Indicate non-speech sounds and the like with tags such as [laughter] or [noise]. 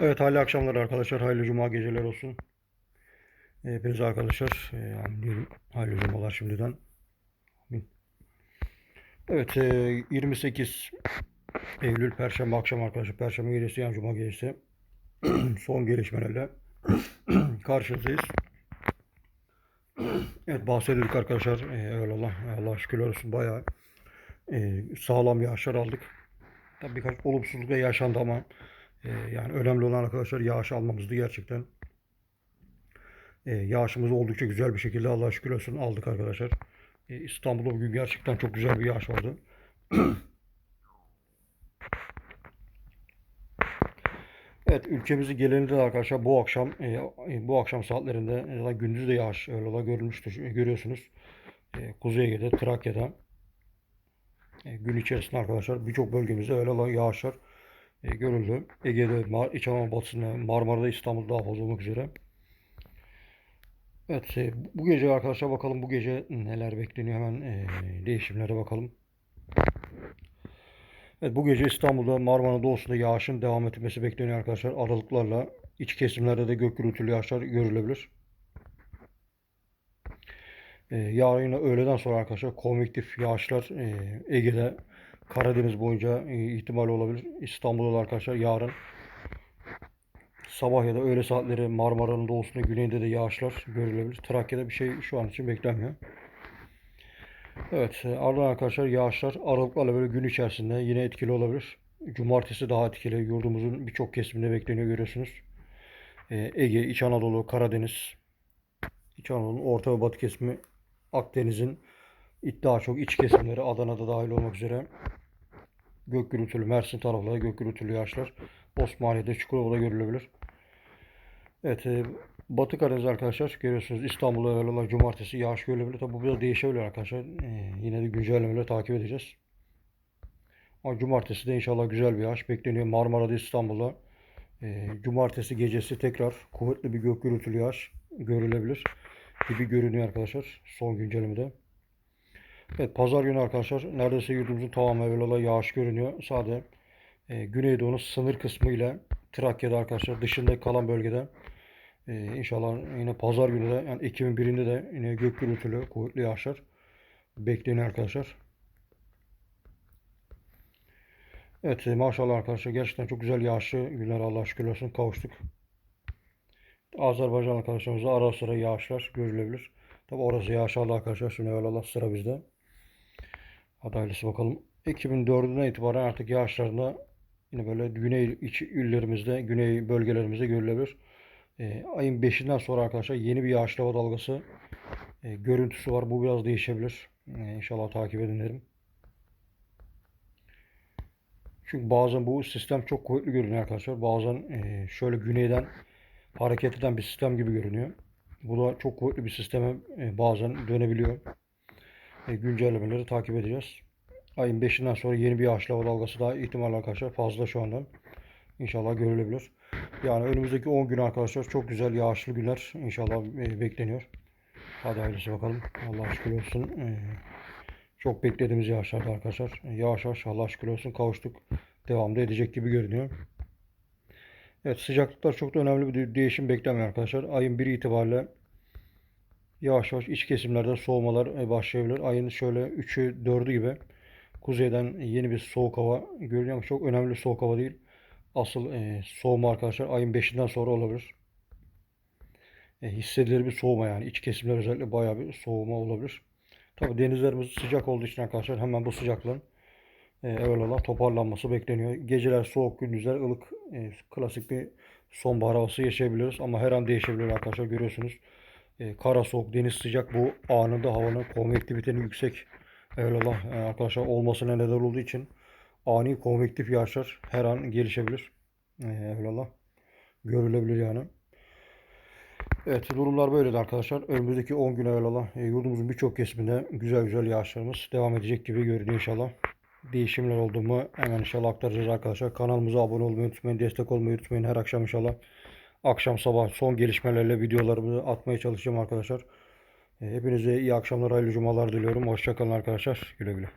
Evet hayırlı akşamlar arkadaşlar. Hayırlı cuma geceler olsun. Hepinize arkadaşlar. Yani diyelim, hayırlı cumalar şimdiden. Evet e, 28 Eylül Perşembe akşam arkadaşlar. Perşembe gecesi yani cuma gecesi. [clears throat] Son gelişmelerle [clears throat] karşınızdayız. [clears throat] Evet bahsedildik arkadaşlar. Eyvallah. Allah şükürler olsun. Bayağı sağlam yağışlar aldık. Tabii birkaç olumsuzluk da yaşandı ama e, yani önemli olan arkadaşlar yağış almamızdı gerçekten. E, yağışımız oldukça güzel bir şekilde Allah'a şükür olsun aldık arkadaşlar. E, İstanbul'da bugün gerçekten çok güzel bir yağış vardı. [clears throat] Evet ülkemizi genelinde de arkadaşlar bu akşam e, bu akşam saatlerinde ya da gündüz de yağış öyle da görülmüştür. E, Görüyorsunuz. E, Kuzey Ege'de, Trakya'da e, gün içerisinde arkadaşlar birçok bölgemizde öyle la- yağışlar e, görüldü. Ege'de, Mar İç Anadolu batısında, Marmara'da, İstanbul'da daha fazla olmak üzere. Evet, e, bu gece arkadaşlar bakalım bu gece neler bekleniyor hemen e, değişimlere bakalım. Evet, bu gece İstanbul'da Marmara Doğusu'nda yağışın devam etmesi bekleniyor arkadaşlar. Aralıklarla iç kesimlerde de gök gürültülü yağışlar görülebilir. E, yarın öğleden sonra arkadaşlar konvektif yağışlar e, Ege'de, Karadeniz boyunca e, ihtimali olabilir. İstanbul'da da arkadaşlar yarın sabah ya da öğle saatleri Marmara'nın doğusunda, güneyinde de yağışlar görülebilir. Trakya'da bir şey şu an için beklenmiyor. Evet, e, ardından arkadaşlar yağışlar aralıklarla böyle gün içerisinde yine etkili olabilir. Cumartesi daha etkili. Yurdumuzun birçok kesiminde bekleniyor görüyorsunuz. E, Ege, İç Anadolu, Karadeniz, İç Anadolu'nun orta ve batı kesimi, Akdeniz'in daha çok iç kesimleri Adana'da dahil olmak üzere gök gürültülü Mersin tarafları gök gürültülü yağışlar Osmaniye'de Çukurova'da görülebilir. Evet e, Batı Karadeniz arkadaşlar görüyorsunuz İstanbul'da öyle olarak cumartesi yağış görülebilir. Tabi bu biraz değişebilir arkadaşlar. E, yine de güncellemeleri takip edeceğiz. Ama cumartesi de inşallah güzel bir yağış bekleniyor. Marmara'da İstanbul'da e, cumartesi gecesi tekrar kuvvetli bir gök gürültülü yağış görülebilir gibi görünüyor arkadaşlar son güncellemede. Evet pazar günü arkadaşlar neredeyse yurdumuzun tamamı evvela yağış görünüyor. Sadece e, Güneydoğu'nun sınır kısmı ile Trakya'da arkadaşlar dışında kalan bölgede e, inşallah yine pazar günü de yani Ekim'in birinde de yine gök gürültülü kuvvetli yağışlar bekleniyor arkadaşlar. Evet e, maşallah arkadaşlar gerçekten çok güzel yağışlı günler Allah'a şükür olsun kavuştuk. Azerbaycan arkadaşlarımızda ara sıra yağışlar görülebilir. Tabi orası yağışlı arkadaşlar. Şimdi evvelallah sıra bizde. Hadi hayırlısı bakalım. Ekim'in 4'ünden itibaren artık yağışlarında yine böyle güney iç illerimizde, güney bölgelerimizde görülebilir. E, ayın 5'inden sonra arkadaşlar yeni bir yağışlı hava dalgası e, görüntüsü var. Bu biraz değişebilir. E, inşallah takip edin derim. Çünkü bazen bu sistem çok kuvvetli görünüyor arkadaşlar. Bazen e, şöyle güneyden hareket eden bir sistem gibi görünüyor. Bu da çok kuvvetli bir sisteme e, bazen dönebiliyor. E, güncellemeleri takip edeceğiz. Ayın 5'inden sonra yeni bir hava dalgası daha ihtimal arkadaşlar fazla şu andan. İnşallah görülebilir. Yani önümüzdeki 10 gün arkadaşlar çok güzel yağışlı günler inşallah e, bekleniyor. Hadi hayırlısı bakalım. Allah şükür olsun. E, çok beklediğimiz yağışlardı arkadaşlar. Yavaş yavaş Allah şükür olsun kavuştuk. Devamda edecek gibi görünüyor. Evet sıcaklıklar çok da önemli bir değişim beklemiyor arkadaşlar. Ayın 1 itibariyle yavaş yavaş iç kesimlerde soğumalar e, başlayabilir. Ayın şöyle 3'ü 4'ü gibi kuzeyden yeni bir soğuk hava görünüyor ama çok önemli soğuk hava değil. Asıl e, soğuma arkadaşlar ayın 5'inden sonra olabilir. E, hissedilir bir soğuma yani iç kesimler özellikle bayağı bir soğuma olabilir. Tabi denizlerimiz sıcak olduğu için arkadaşlar hemen bu sıcaklığın e, evvelallah toparlanması bekleniyor. Geceler soğuk, gündüzler ılık. E, klasik bir sonbahar havası yaşayabiliriz ama her an değişebilir arkadaşlar görüyorsunuz. E, kara soğuk, deniz sıcak bu anında havanın konvektivitenin yüksek evvelallah e, arkadaşlar olmasına neden olduğu için ani konvektif yağışlar her an gelişebilir. E, evvelallah görülebilir yani. Evet durumlar böyleydi arkadaşlar. Önümüzdeki 10 gün evvelallah e, yurdumuzun birçok kesiminde güzel güzel yağışlarımız devam edecek gibi görünüyor inşallah değişimler oldu mu hemen inşallah aktaracağız arkadaşlar. Kanalımıza abone olmayı unutmayın. Destek olmayı unutmayın. Her akşam inşallah akşam sabah son gelişmelerle videolarımı atmaya çalışacağım arkadaşlar. E, hepinize iyi akşamlar, hayırlı cumalar diliyorum. Hoşçakalın arkadaşlar. Güle güle.